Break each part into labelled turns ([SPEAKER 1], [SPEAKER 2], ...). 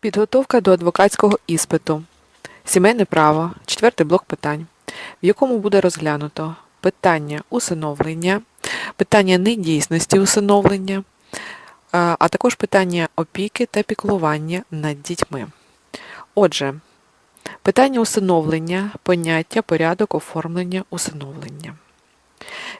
[SPEAKER 1] Підготовка до адвокатського іспиту. Сімейне право. Четвертий блок питань, в якому буде розглянуто питання усиновлення, питання недійсності усиновлення, а а також питання опіки та піклування над дітьми. Отже, питання усиновлення, поняття, порядок оформлення усиновлення.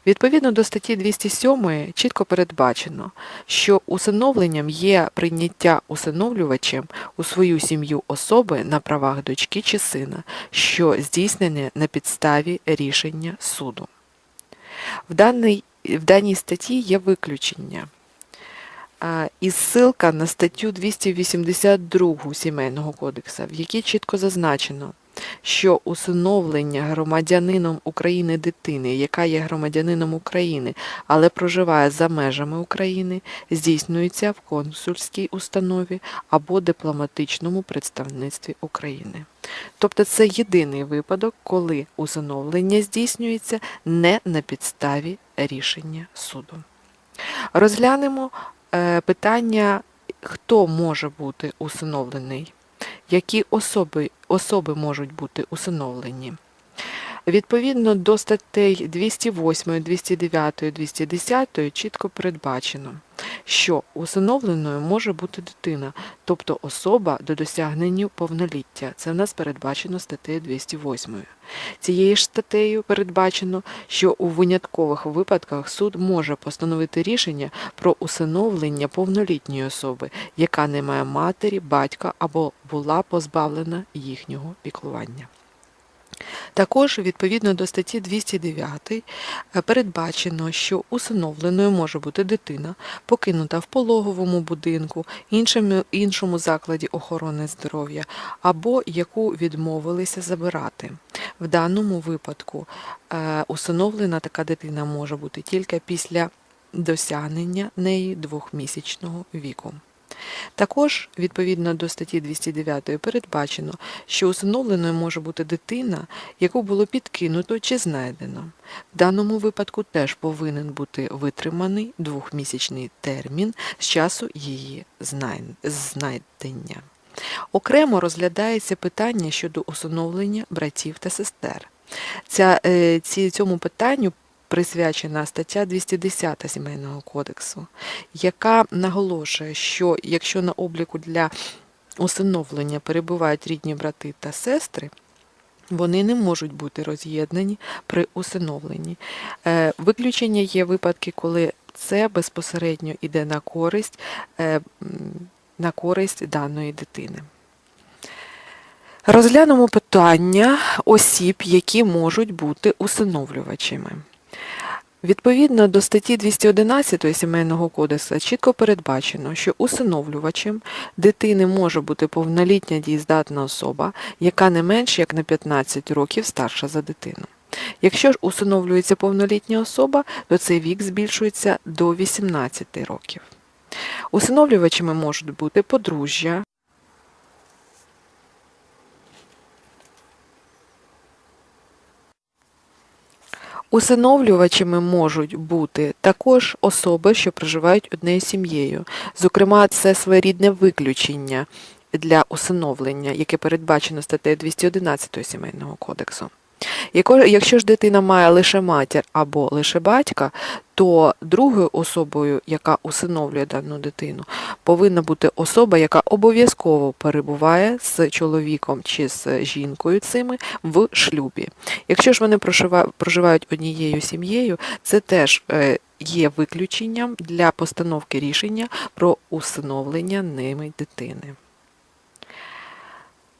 [SPEAKER 1] Відповідно до статті 207 чітко передбачено, що усиновленням є прийняття усиновлювачем у свою сім'ю особи на правах дочки чи сина, що здійснене на підставі рішення суду. В, даний, в даній статті є виключення. І ссылка на статтю 282 Сімейного кодексу, в якій чітко зазначено, що усиновлення громадянином України дитини, яка є громадянином України, але проживає за межами України, здійснюється в консульській установі або дипломатичному представництві України. Тобто це єдиний випадок, коли усиновлення здійснюється не на підставі рішення суду. Розглянемо е, питання, хто може бути усиновлений які особи, особи можуть бути усиновлені. Відповідно до статей 208, 209, 210 чітко передбачено, що усиновленою може бути дитина, тобто особа до досягнення повноліття. Це в нас передбачено статтею 208. Цією ж статтею передбачено, що у виняткових випадках суд може постановити рішення про усиновлення повнолітньої особи, яка не має матері, батька або була позбавлена їхнього піклування. Також, відповідно до статті 209, е, передбачено, що усиновленою може бути дитина, покинута в пологовому будинку, іншому, іншому закладі охорони здоров'я, або яку відмовилися забирати. В даному випадку е, усиновлена така дитина може бути тільки після досягнення неї двохмісячного віку. Також, відповідно до статті 209 передбачено, що усиновленою може бути дитина, яку було підкинуто чи знайдено. В даному випадку теж повинен бути витриманий двохмісячний термін з часу її знайдення. Окремо розглядається питання щодо усиновлення братів та сестер. Ця, е, ці, Цьому питанню присвячена стаття 210 Сімейного кодексу, яка наголошує, що якщо на обліку для усиновлення перебувають рідні брати та сестри, вони не можуть бути роз'єднані при усиновленні. Е, Виключення є випадки, коли це безпосередньо йде на користь, е, на користь даної дитини. Розглянемо питання осіб, які можуть бути усиновлювачами. Відповідно до статті 211 Сімейного кодексу чітко передбачено, що усиновлювачем дитини може бути повнолітня дієздатна особа, яка не менш як на 15 років старша за дитину. Якщо ж усиновлюється повнолітня особа, то цей вік збільшується до 18 років. Усиновлювачами можуть бути подружжя, Усиновлювачами можуть бути також особи, що проживають однією сім'єю. Зокрема, це своєрідне виключення для усиновлення, яке передбачено статтею 211 Сімейного кодексу. Якщо ж дитина має лише матір або лише батька, то другою особою, яка усиновлює дану дитину, повинна бути особа, яка обов'язково перебуває з чоловіком чи з жінкою цими в шлюбі. Якщо ж вони проживають однією сім'єю, це теж е, є виключенням для постановки рішення про усиновлення ними дитини.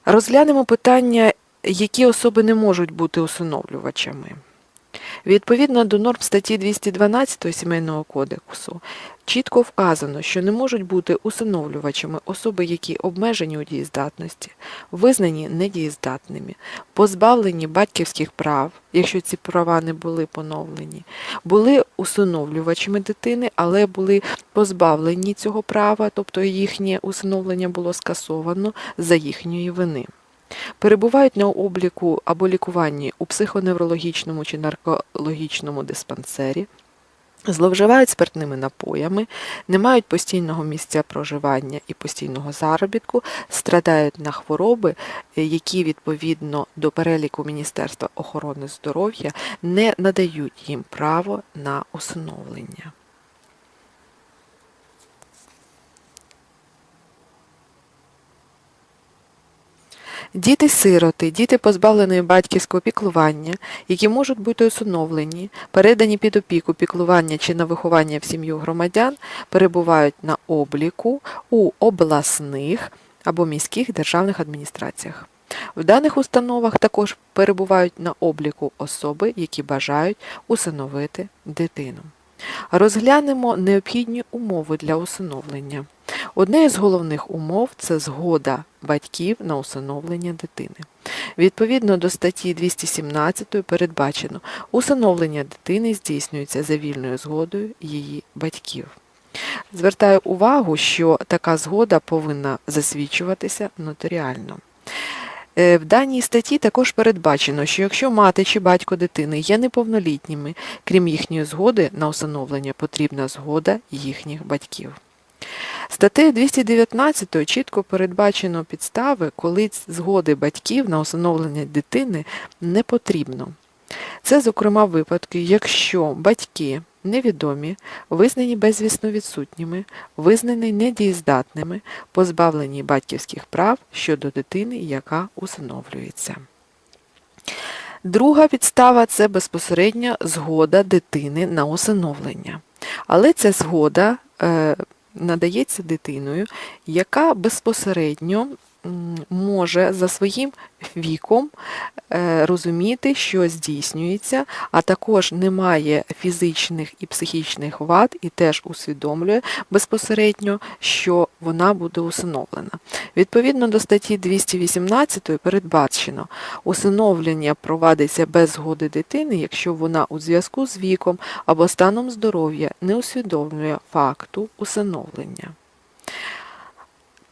[SPEAKER 1] Розглянемо питання які особи не можуть бути усиновлювачами. Відповідно до норм статті 212 Сімейного кодексу чітко вказано, що не можуть бути усиновлювачами особи, які обмежені у дієздатності, визнані недієздатними, позбавлені батьківських прав, якщо ці права не були поновлені, були усиновлювачами дитини, але були позбавлені цього права, тобто їхнє усиновлення було скасовано за їхньої вини перебувають на обліку або лікуванні у психоневрологічному чи наркологічному диспансері, Зловживають спиртними напоями, не мають постійного місця проживання і постійного заробітку, страдають на хвороби, які відповідно до переліку Міністерства охорони здоров'я не надають їм право на усиновлення. Діти-сироти, діти позбавленої батьківського піклування, які можуть бути усиновлені, передані під опіку піклування чи на виховання в сім'ю громадян, перебувають на обліку у обласних або міських державних адміністраціях. В даних установах також перебувають на обліку особи, які бажають усиновити дитину. Розглянемо необхідні умови для усиновлення. Одне із головних умов це згода батьків на усиновлення дитини. Відповідно до статті 217 передбачено, усиновлення дитини здійснюється за вільною згодою її батьків. Звертаю увагу, що така згода повинна засвідчуватися нотаріально. Е, В даній статті також передбачено, що якщо мати чи батько дитини є неповнолітніми, крім їхньої згоди на усиновлення, потрібна згода їхніх батьків. Статтею 219 чітко передбачено підстави, коли згоди батьків на усиновлення дитини не потрібно. Це, зокрема, випадки, якщо батьки невідомі, визнані безвісно відсутніми, визнані недієздатними, позбавлені батьківських прав щодо дитини, яка усиновлюється. Друга підстава це безпосередня згода дитини на усиновлення. Але ця згода е, надається дитиною, яка безпосередньо може за своїм віком е, розуміти, що здійснюється, а також не має фізичних і психічних вад, і теж усвідомлює безпосередньо, що вона буде усиновлена. Відповідно до статті 218 передбачено, усиновлення провадиться без згоди дитини, якщо вона у зв'язку з віком або станом здоров'я не усвідомлює факту усиновлення.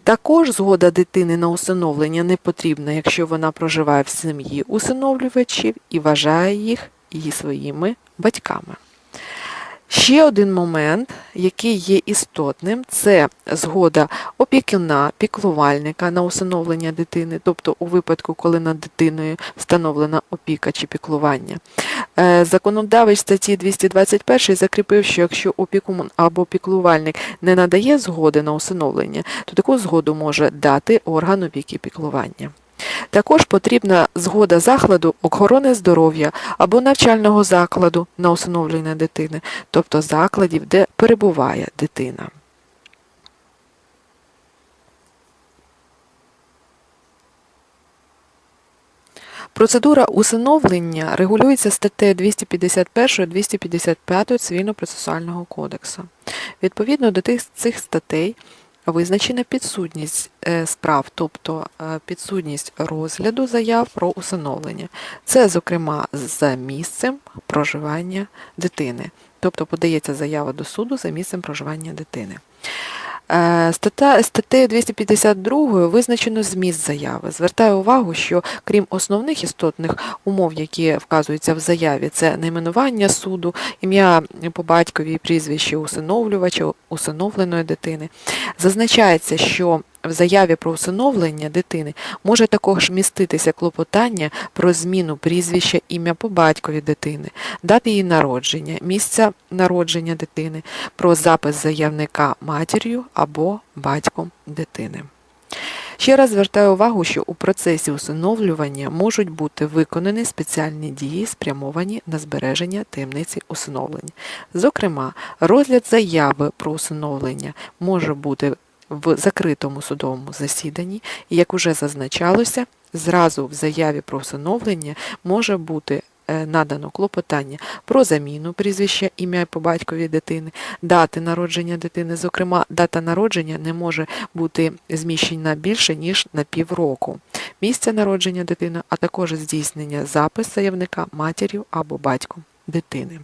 [SPEAKER 1] Також згода дитини на усиновлення не потрібна, якщо вона проживає в сім'ї усиновлювачів і вважає їх її своїми батьками. Ще один момент, який є істотним, це згода опікуна, піклувальника на усиновлення дитини, тобто у випадку, коли над дитиною встановлена опіка чи піклування. Е, Законодавець статті 221 закріпив, що якщо опікун або піклувальник не надає згоди на усиновлення, то таку згоду може дати орган опіки піклування. Також потрібна згода закладу охорони здоров'я або навчального закладу на усиновлення дитини, тобто закладів, де перебуває дитина. Процедура усиновлення регулюється статтею 251-255 Цивільно-процесуального кодексу. Відповідно до цих статей визначена підсудність е, справ, тобто е, підсудність розгляду заяв про усиновлення. Це, зокрема, за місцем проживання дитини. Тобто подається заява до суду за місцем проживання дитини. Е, статтею 252 визначено зміст заяви. Звертаю увагу, що крім основних істотних умов, які вказуються в заяві, це найменування суду, ім'я по батькові, прізвище усиновлювача, усиновленої дитини. Зазначається, що в заяві про усиновлення дитини може також міститися клопотання про зміну прізвища ім'я по батькові дитини, дати її народження, місця народження дитини, про запис заявника матір'ю або батьком дитини. Ще раз звертаю увагу, що у процесі усиновлювання можуть бути виконані спеціальні дії, спрямовані на збереження таємниці усиновлення. Зокрема, розгляд заяви про усиновлення може бути в закритому судовому засіданні, і, як уже зазначалося, зразу в заяві про усиновлення може бути е, надано клопотання про заміну прізвища ім'я по батькові дитини, дати народження дитини. Зокрема, дата народження не може бути зміщена більше, ніж на півроку. Місце народження дитини, а також здійснення запис заявника матір'ю або батьком дитини.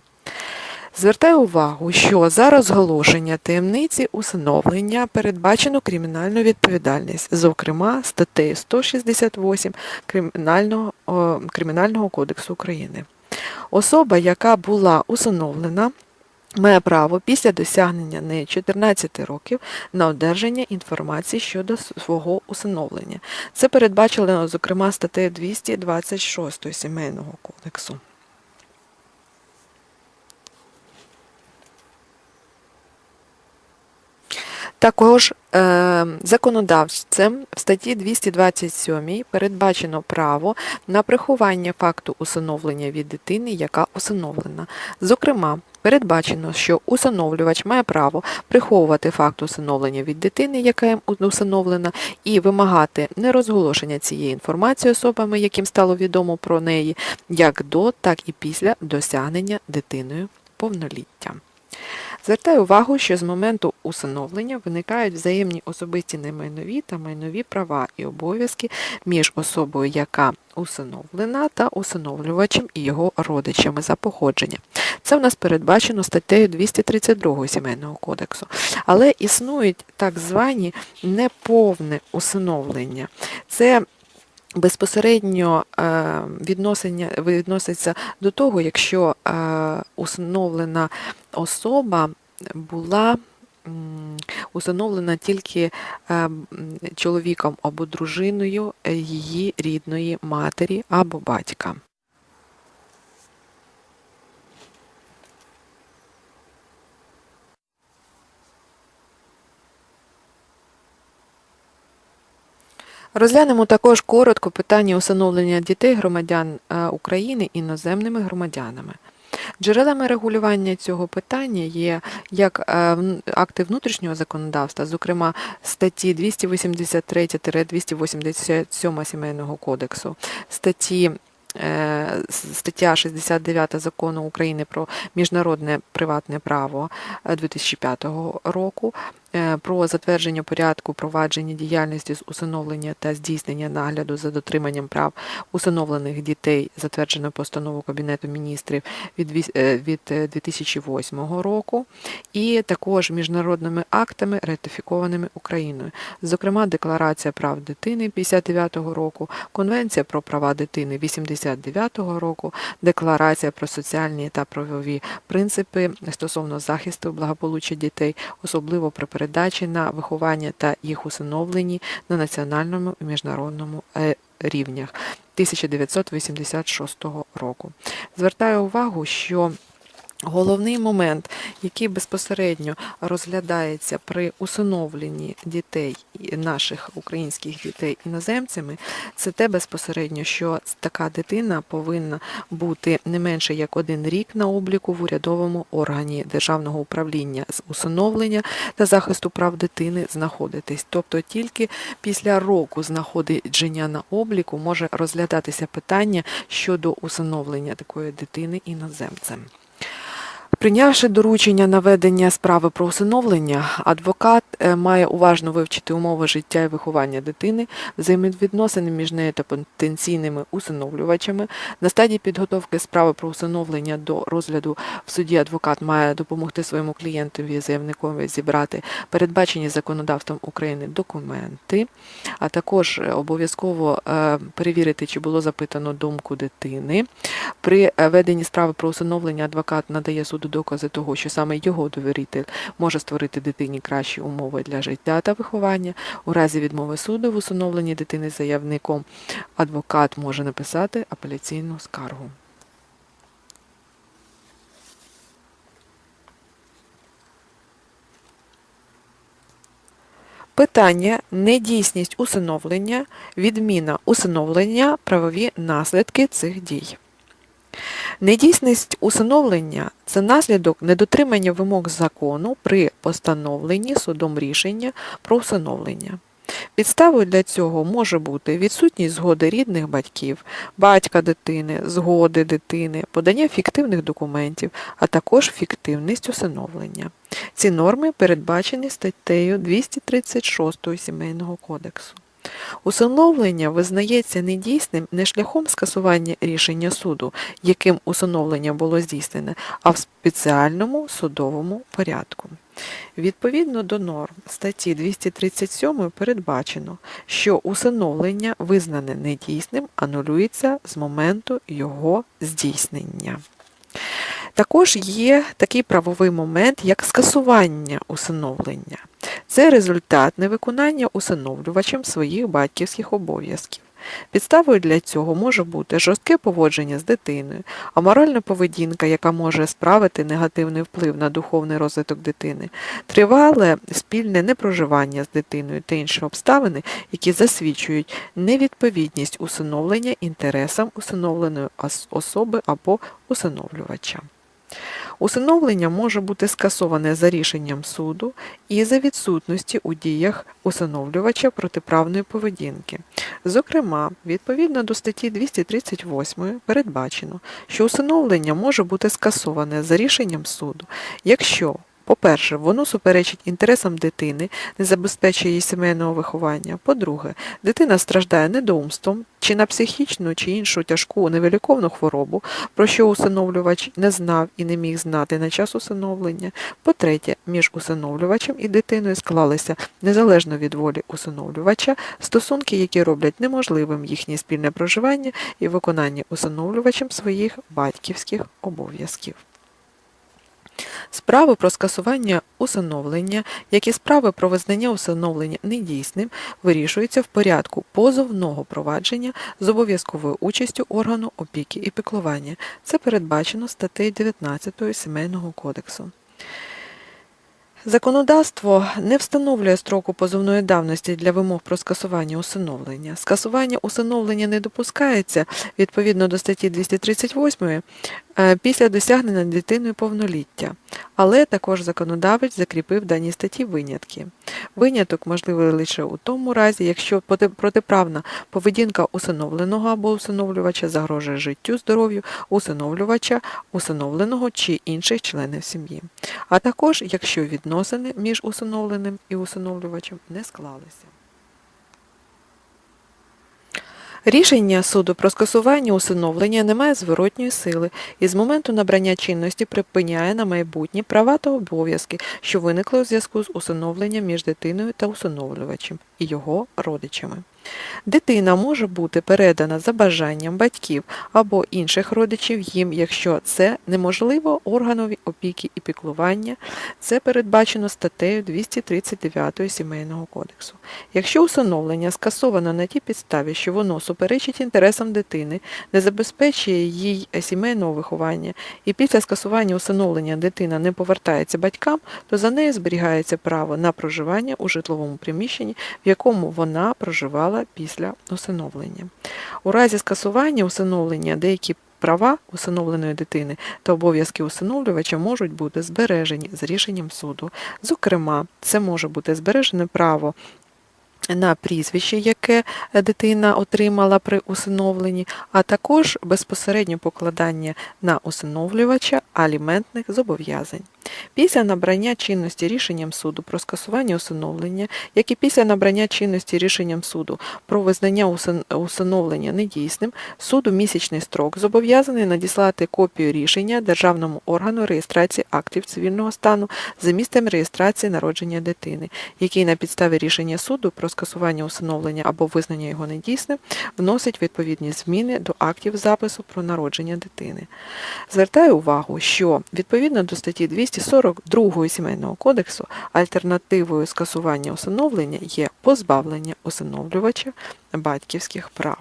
[SPEAKER 1] Звертаю увагу, що за розголошення таємниці усиновлення передбачено кримінальну відповідальність, зокрема статтею 168 Кримінального, о, Кримінального кодексу України. Особа, яка була усиновлена, має право після досягнення нею 14 років на одержання інформації щодо свого усиновлення. Це передбачено, зокрема, статтею 226 Сімейного кодексу. Також е, законодавцем в статті 227 передбачено право на приховання факту усиновлення від дитини, яка усиновлена. Зокрема, передбачено, що усиновлювач має право приховувати факт усиновлення від дитини, яка усиновлена, і вимагати нерозголошення цієї інформації особами, яким стало відомо про неї, як до, так і після досягнення дитиною повноліття. Звертаю увагу, що з моменту усиновлення виникають взаємні особисті немайнові та майнові права і обов'язки між особою, яка усиновлена, та усиновлювачем і його родичами за походження. Це в нас передбачено статтею 232 Сімейного кодексу. Але існують так звані неповне усиновлення. Це Безпосередньо е, відносення відноситься до того, якщо установлена усиновлена особа була усиновлена тільки е, чоловіком або дружиною її рідної матері або батька. Розглянемо також коротко питання усиновлення дітей громадян е, України іноземними громадянами. Джерелами регулювання цього питання є як е, акти внутрішнього законодавства, зокрема статті 283-287 Сімейного кодексу, статті Е, стаття 69 закону України про міжнародне приватне право 2005 е, року. Е, про затвердження порядку провадження діяльності з усиновлення та здійснення нагляду за дотриманням прав усиновлених дітей, затверджено постанову Кабінету міністрів від 2008 року, і також міжнародними актами, ратифікованими Україною, зокрема Декларація прав дитини 59-го року, Конвенція про права дитини 80 1969 року Декларація про соціальні та правові принципи стосовно захисту благополуччя дітей, особливо при передачі на виховання та їх усиновленні на національному і міжнародному е, рівнях 1986 року. Звертаю увагу, що Головний момент, який безпосередньо розглядається при усиновленні дітей, наших українських дітей іноземцями, це те безпосередньо, що така дитина повинна бути не менше як один рік на обліку в урядовому органі державного управління з усиновлення та захисту прав дитини знаходитись. Тобто тільки після року знаходження на обліку може розглядатися питання щодо усиновлення такої дитини іноземцем. Прийнявши доручення на ведення справи про усиновлення, адвокат е, має уважно вивчити умови життя і виховання дитини, взаємовідносини між нею та потенційними усиновлювачами. На стадії підготовки справи про усиновлення до розгляду в суді адвокат має допомогти своєму клієнтові заявникові зібрати передбачені законодавством України документи, а також е, обов'язково е, перевірити, чи було запитано думку дитини. При веденні справи про усиновлення адвокат надає суду докази того, що саме його довіритель може створити дитині кращі умови для життя та виховання. У разі відмови суду в усиновленні дитини заявником адвокат може написати апеляційну скаргу. Питання недійсність усиновлення, відміна усиновлення, правові наслідки цих дій. Недійсність усиновлення це наслідок недотримання вимог закону при постановленні судом рішення про усиновлення. Підставою для цього може бути відсутність згоди рідних батьків, батька дитини, згоди дитини, подання фіктивних документів, а також фіктивність усиновлення. Ці норми передбачені статтею 236 Сімейного кодексу. Усиновлення визнається недійсним не шляхом скасування рішення суду, яким усиновлення було здійснене, а в спеціальному судовому порядку. Відповідно до норм статті 237 передбачено, що усиновлення, визнане недійсним, анулюється з моменту його здійснення. Також є такий правовий момент, як скасування усиновлення. Це результат невиконання усиновлювачем своїх батьківських обов'язків. Підставою для цього може бути жорстке поводження з дитиною, аморальна поведінка, яка може справити негативний вплив на духовний розвиток дитини, тривале спільне непроживання з дитиною та інші обставини, які засвідчують невідповідність усиновлення інтересам усиновленої особи або усиновлювача. Усиновлення може бути скасоване за рішенням суду і за відсутності у діях усиновлювача протиправної поведінки. Зокрема, відповідно до статті 238 передбачено, що усиновлення може бути скасоване за рішенням суду, якщо по-перше, воно суперечить інтересам дитини, не забезпечує її сімейного виховання. По-друге, дитина страждає недоумством чи на психічну чи іншу тяжку невиліковну хворобу, про що усиновлювач не знав і не міг знати на час усиновлення. По-третє, між усиновлювачем і дитиною склалися незалежно від волі усиновлювача стосунки, які роблять неможливим їхнє спільне проживання і виконання усиновлювачем своїх батьківських обов'язків. Справи про скасування усиновлення, як і справи про визнання усиновлення недійсним, вирішуються в порядку позовного провадження з обов'язковою участю органу опіки і піклування. Це передбачено статтею 19 Сімейного кодексу. Законодавство не встановлює строку позовної давності для вимог про скасування усиновлення. Скасування усиновлення не допускається відповідно до статті 238 е, після досягнення дитиною повноліття, але також законодавець закріпив даній статті винятки. Виняток можливий лише у тому разі, якщо протиправна поведінка усиновленого або усиновлювача загрожує життю, здоров'ю усиновлювача, усиновленого чи інших членів сім'ї, а також якщо відносини між усиновленим і усиновлювачем не склалися. Рішення суду про скасування усиновлення не має зворотньої сили і з моменту набрання чинності припиняє на майбутнє права та обов'язки, що виникли у зв'язку з усиновленням між дитиною та усиновлювачем і його родичами. Дитина може бути передана за бажанням батьків або інших родичів їм, якщо це неможливо органові опіки і піклування. Це передбачено статтею 239 Сімейного кодексу. Якщо усиновлення скасовано на тій підставі, що воно суперечить інтересам дитини, не забезпечує їй сімейного виховання, і після скасування усиновлення дитина не повертається батькам, то за нею зберігається право на проживання у житловому приміщенні, в якому вона проживала після усиновлення. У разі скасування усиновлення деякі права усиновленої дитини та обов'язки усиновлювача можуть бути збережені з рішенням суду. Зокрема, це може бути збережене право на прізвище, яке дитина отримала при усиновленні, а також безпосередньо покладання на усиновлювача аліментних зобов'язань. Після набрання чинності рішенням суду про скасування усиновлення, як і після набрання чинності рішенням суду про визнання усиновлення недійсним, суд у місячний строк зобов'язаний надіслати копію рішення державному органу реєстрації актів цивільного стану за місцем реєстрації народження дитини, який на підставі рішення суду про скасування усиновлення або визнання його недійсним вносить відповідні зміни до актів запису про народження дитини. Звертаю увагу, що відповідно до статті 242 Сімейного кодексу альтернативою скасування усиновлення є позбавлення усиновлювача батьківських прав.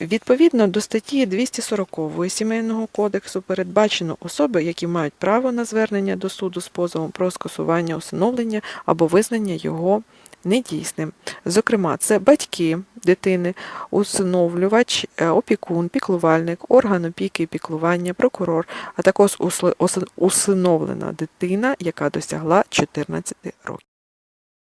[SPEAKER 1] Відповідно до статті 240 Сімейного кодексу передбачено особи, які мають право на звернення до суду з позовом про скасування усиновлення або визнання його недійсним. Зокрема, це батьки дитини, усиновлювач, е, опікун, піклувальник, орган опіки і піклування, прокурор, а також усиновлена дитина, яка досягла 14 років.